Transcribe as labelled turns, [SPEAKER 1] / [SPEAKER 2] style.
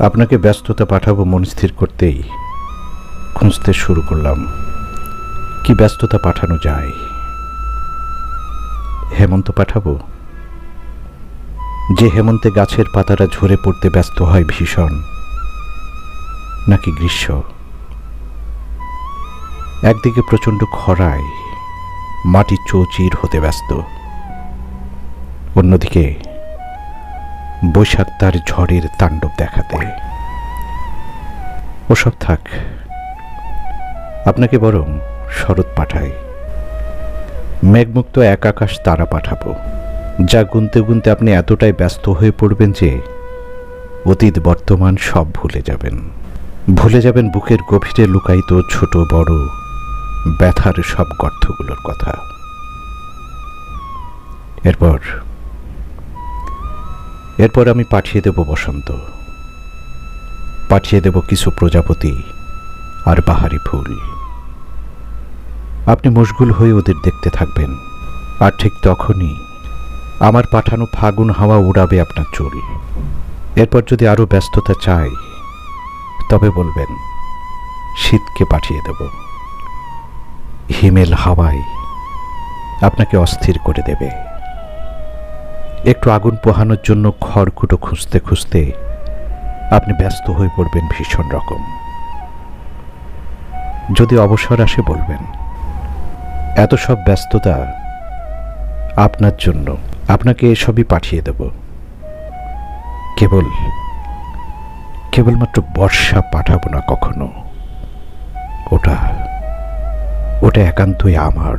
[SPEAKER 1] আপনাকে ব্যস্ততা পাঠাবো মন স্থির করতেই। খুঁজতে শুরু করলাম। কি ব্যস্ততা পাঠানো যায়? হেমন্ত পাঠাবো? যে হেমন্তে গাছের পাতারা ঝরে পড়তে ব্যস্ত হয় ভীষণ। নাকি গ্রীষ্ম? একদিকে প্রচণ্ড খরায় মাটি চৌচির হতে ব্যস্ত। অন্যদিকে বৈশাখ তার ঝড়ের তাণ্ডব দেখাতে। ওসব থাক, আপনাকে বরং শরৎ পাঠাই। মেঘমুক্ত এক আকাশ তারা পাঠাবো। যা গুনতে গুনতে আপনি এতটাই ব্যস্ত হয়ে পড়বেন যে অতীত বর্তমান সব ভুলে যাবেন। ভুলে যাবেন বুকের গভীরে লুকায়িত ছোট বড় ব্যথার সব গর্থগুলোর কথা। এরপর এরপর আমি পাঠিয়ে দেব বসন্ত। পাঠিয়ে দেব কিছু প্রজাপতি আর বাহারি ফুল। আপনি মশগুল হয়ে ওদের দেখতে থাকবেন। আর ঠিক তখনই আমার পাঠানো ফাগুন হাওয়া উড়াবে আপনার চুল। এরপর যদি আরও ব্যস্ততা চাই, তবে বলবেন, শীতকে পাঠিয়ে দেব। হিমেল হাওয়ায় আপনাকে অস্থির করে দেবে। একটু আগুন পোহানোর জন্য খড়কুটো খুঁজতে খুঁজতে আপনি ব্যস্ত হয়ে পড়বেন ভীষণ রকম। যদি অবসর আসে বলবেন, এত সব ব্যস্ততা আপনার জন্য, আপনাকে এসবই পাঠিয়ে দেব। কেবল, কেবলমাত্র বর্ষা পাঠাবো না কখনো। ওটা ওটা একান্তই আমার।